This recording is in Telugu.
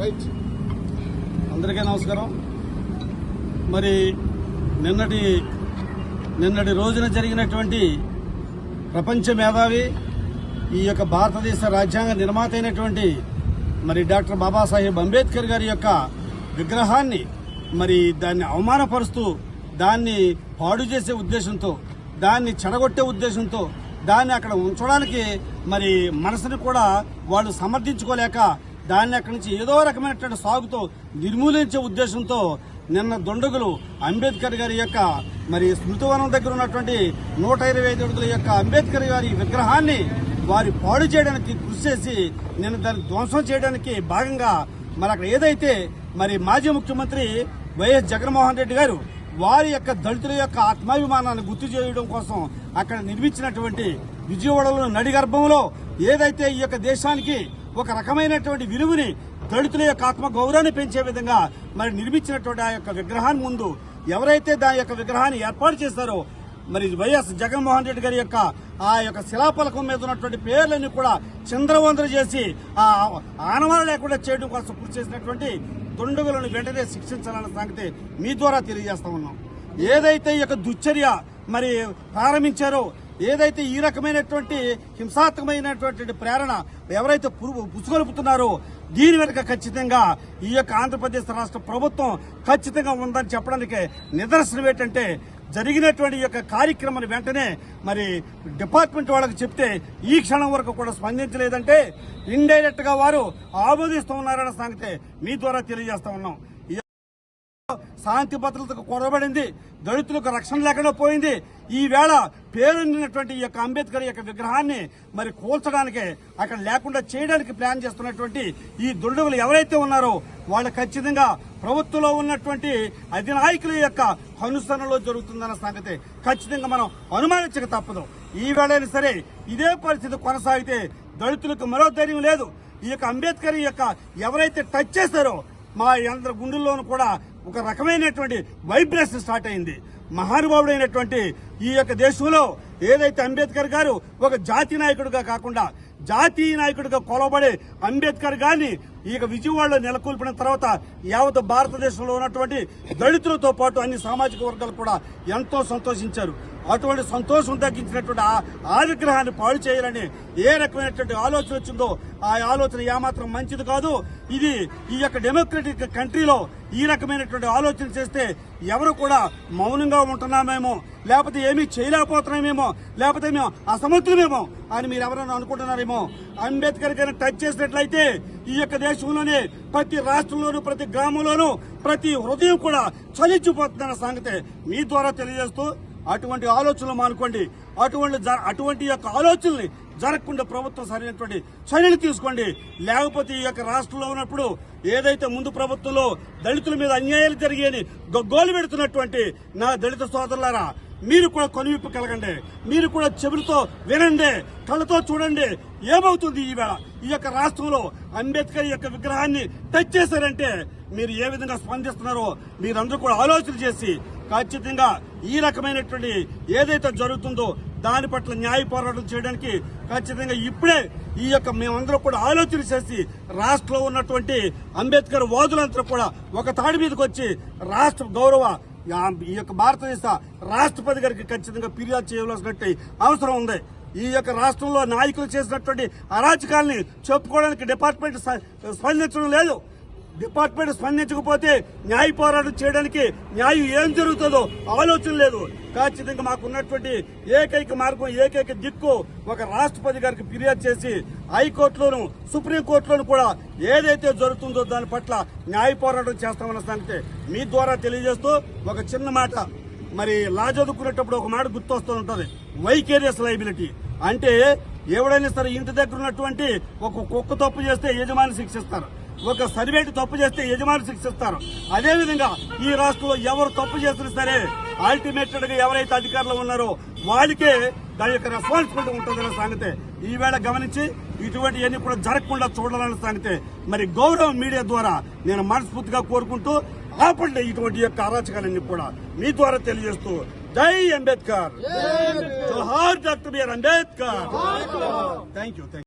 రైట్. అందరికీ నమస్కారం. మరి నిన్నటి నిన్నటి రోజున జరిగినటువంటి ప్రపంచ మేధావి ఈ యొక్క భారతదేశ రాజ్యాంగ నిర్మాత అయినటువంటి మరి డాక్టర్ బాబాసాహెబ్ అంబేద్కర్ గారి యొక్క విగ్రహాన్ని మరి దాన్ని అవమానపరుస్తూ దాన్ని పాడు చేసే ఉద్దేశంతో దాన్ని చెడగొట్టే ఉద్దేశంతో దాన్ని అక్కడ ఉంచడానికి మరి మనసుని కూడా వాళ్ళు సమర్థించుకోలేక దాన్ని అక్కడి నుంచి ఏదో రకమైనటువంటి సాగుతో నిర్మూలించే ఉద్దేశంతో నిన్న దుండగులు అంబేద్కర్ గారి యొక్క మరి స్మృతివనం దగ్గర ఉన్నటువంటి నూట ఇరవై ఐదు అడుగుల యొక్క అంబేద్కర్ గారి విగ్రహాన్ని వారి పాడు చేయడానికి కృషి చేసి నిన్న దాన్ని ధ్వంసం చేయడానికి భాగంగా మరి అక్కడ ఏదైతే మరి మాజీ ముఖ్యమంత్రి వైఎస్ జగన్మోహన్ రెడ్డి గారు వారి యొక్క దళితుల యొక్క ఆత్మాభిమానాన్ని గుర్తు చేయడం కోసం అక్కడ నిర్మించినటువంటి విజయవాడలో నడిగర్భంలో ఏదైతే ఈ యొక్క దేశానికి ఒక రకమైనటువంటి విలువని దళితుల యొక్క ఆత్మ గౌరవాన్ని పెంచే విధంగా మరి నిర్మించినటువంటి ఆ యొక్క విగ్రహాన్ని ముందు ఎవరైతే దాని యొక్క విగ్రహాన్ని ఏర్పాటు చేశారో మరి వైఎస్ జగన్మోహన్ రెడ్డి గారి యొక్క ఆ యొక్క శిలాపలకం మీద ఉన్నటువంటి పేర్లన్నీ కూడా చంద్రవందర చేసి ఆ ఆనవాళ్ళు లేకుండా చేయడం కోసం కృషి చేసినటువంటి దుండగులను వెంటనే శిక్షించాలన్న సంగతి మీ ద్వారా తెలియజేస్తా ఉన్నాం. ఏదైతే ఈ యొక్క దుశ్చర్య మరి ప్రారంభించారో ఏదైతే ఈ రకమైనటువంటి హింసాత్మకమైనటువంటి ప్రేరణ ఎవరైతే పుసుగొలుపుతున్నారో దీని వెనుక ఖచ్చితంగా ఈ యొక్క ఆంధ్రప్రదేశ్ రాష్ట్ర ప్రభుత్వం ఖచ్చితంగా ఉందని చెప్పడానికి నిదర్శనం ఏంటంటే జరిగినటువంటి ఈ యొక్క కార్యక్రమాన్ని వెంటనే మరి డిపార్ట్మెంట్ వాళ్ళకి చెప్తే ఈ క్షణం వరకు కూడా స్పందించలేదంటే ఇండైరెక్ట్గా వారు ఆమోదిస్తూ ఉన్నారన్న సంగతి మీ ద్వారా తెలియజేస్తా ఉన్నాం. ఈ శాంతి భద్రతకు కొరబడింది దళితులకు రక్షణ లేకుండా పోయింది. ఈ వేళ ఈ యొక్క అంబేద్కర్ యొక్క విగ్రహాన్ని మరి కూల్చడానికి అక్కడ లేకుండా చేయడానికి ప్లాన్ చేస్తున్నటువంటి ఈ దుండగులు ఎవరైతే ఉన్నారో వాళ్ళు ఖచ్చితంగా ప్రభుత్వంలో ఉన్నటువంటి అధినాయకుల యొక్క అనుసరణలో జరుగుతుందన్న సంగతి ఖచ్చితంగా మనం అనుమానించక తప్పదు. ఈ సరే ఇదే పరిస్థితి కొనసాగితే దళితులకు మరో ధైర్యం లేదు. ఈ యొక్క అంబేద్కర్ యొక్క ఎవరైతే టచ్ చేశారో మా అందరి గుండెల్లోనూ కూడా ఒక రకమైనటువంటి వైబ్రేషన్ స్టార్ట్ అయింది. మహానుభావుడైనటువంటి ఈ యొక్క దేశంలో ఏదైతే అంబేద్కర్ గారు ఒక జాతి నాయకుడిగా కాకుండా జాతీయ నాయకుడిగా కొలవబడే అంబేద్కర్ గారిని ఈ యొక్క విజయవాడలో నెలకొల్పిన తర్వాత యావత్ భారతదేశంలో ఉన్నటువంటి దళితులతో పాటు అన్ని సామాజిక వర్గాలు కూడా ఎంతో సంతోషించారు. అటువంటి సంతోషం తగ్గించినటువంటి ఆ- విగ్రహాన్ని పాడు చేయాలని ఏ రకమైనటువంటి ఆలోచన వచ్చిందో ఆ ఆలోచన ఏమాత్రం మంచిది కాదు. ఇది ఈ యొక్క డెమోక్రటిక్ కంట్రీలో ఈ రకమైనటువంటి ఆలోచన చేస్తే ఎవరు కూడా మౌనంగా ఉంటున్నామేమో లేకపోతే ఏమీ చేయలేకపోతున్నామేమో లేకపోతే మేము అసమర్థులమేమో అని మీరు ఎవరైనా అనుకుంటున్నారేమో. అంబేద్కర్ గారిని టచ్ చేసినట్లయితే ఈ యొక్క దేశంలోనే ప్రతి రాష్ట్రంలోనూ ప్రతి గ్రామంలోనూ ప్రతి హృదయం కూడా చలించిపోతుందన్న సంగతి మీ ద్వారా తెలియజేస్తూ అటువంటి ఆలోచనలు మానుకోండి. అటువంటి జ- అటువంటి యొక్క ఆలోచనల్ని జరగకుండా ప్రభుత్వం సరైనటువంటి చర్యలు తీసుకోండి. లేకపోతే ఈ యొక్క రాష్ట్రంలో ఉన్నప్పుడు ఏదైతే ముందు ప్రభుత్వంలో దళితుల మీద అన్యాయాలు జరిగాయని గగ్గోలు పెడుతున్నటువంటి నా దళిత సోదరులారా మీరు కూడా కొనివిప్పు కలగండి. మీరు కూడా చెవులతో వినండి. కళ్ళతో చూడండి. ఏమవుతుంది ఈవేళ ఈ యొక్క రాష్ట్రంలో అంబేద్కర్ యొక్క విగ్రహాన్ని టచ్ చేశారంటే మీరు ఏ విధంగా స్పందిస్తున్నారో మీరందరూ కూడా ఆలోచన చేసి ఖచ్చితంగా ఈ రకమైనటువంటి ఏదైతే జరుగుతుందో దాని పట్ల న్యాయ పోరాటం చేయడానికి ఖచ్చితంగా ఇప్పుడే ఈ యొక్క మేమందరం కూడా ఆలోచన చేసి రాష్ట్రంలో ఉన్నటువంటి అంబేద్కర్ వాదులందరూ కూడా ఒక తాడి మీదకి వచ్చి రాష్ట్ర గౌరవ ఈ యొక్క భారతదేశ రాష్ట్రపతి గారికి ఖచ్చితంగా ఫిర్యాదు చేయవలసినట్టు అవసరం ఉంది. ఈ యొక్క రాష్ట్రంలో నాయకులు చేసినటువంటి అరాచకాల్ని చెప్పుకోవడానికి డిపార్ట్మెంట్ స్పందించడం లేదు. డిపార్ట్మెంట్ స్పందించకపోతే న్యాయ పోరాటం చేయడానికి న్యాయం ఏం జరుగుతుందో ఆలోచన లేదు. ఖచ్చితంగా మాకు ఉన్నటువంటి ఏకైక మార్గం ఏకైక దిక్కు ఒక రాష్ట్రపతి గారికి ఫిర్యాదు చేసి హైకోర్టులోను సుప్రీంకోర్టులోను కూడా ఏదైతే జరుగుతుందో దాని పట్ల న్యాయ పోరాటం చేస్తామన్న సంగతి మీ ద్వారా తెలియజేస్తూ ఒక చిన్న మాట. మరి లా చదువుకునేటప్పుడు ఒక మాట గుర్తొస్తూ ఉంటుంది వైకేరియస్ లైబిలిటీ అంటే ఎవడైనా సరే ఇంటి దగ్గర ఉన్నటువంటి ఒక కుక్క తప్పు చేస్తే యజమాని శిక్షిస్తారు. ఒక సర్వేటి తప్పు చేస్తే యజమాని శిక్షిస్తారు. అదే విధంగా ఈ రాష్ట్రంలో ఎవరు తప్పు చేసినా సరే అల్టిమేటెడ్గా ఎవరైతే అధికారులు ఉన్నారో వాళ్ళకే దాని యొక్క రెస్పాన్సిబిలిటీ ఉంటుందన్న సంగతి. ఈవేళ గమనించి ఇటువంటి అన్ని కూడా జరగకుండా చూడాలన్న సంగతి. మరి గౌరవ మీడియా ద్వారా నేను మనస్ఫూర్తిగా కోరుకుంటూ ఆపండి ఇటువంటి యొక్క అరాచకాలన్నీ కూడా. మీ ద్వారా తెలియజేస్తూ జై అంబేద్కర్. జోహార్ doctor B R Ambedkar. Thank you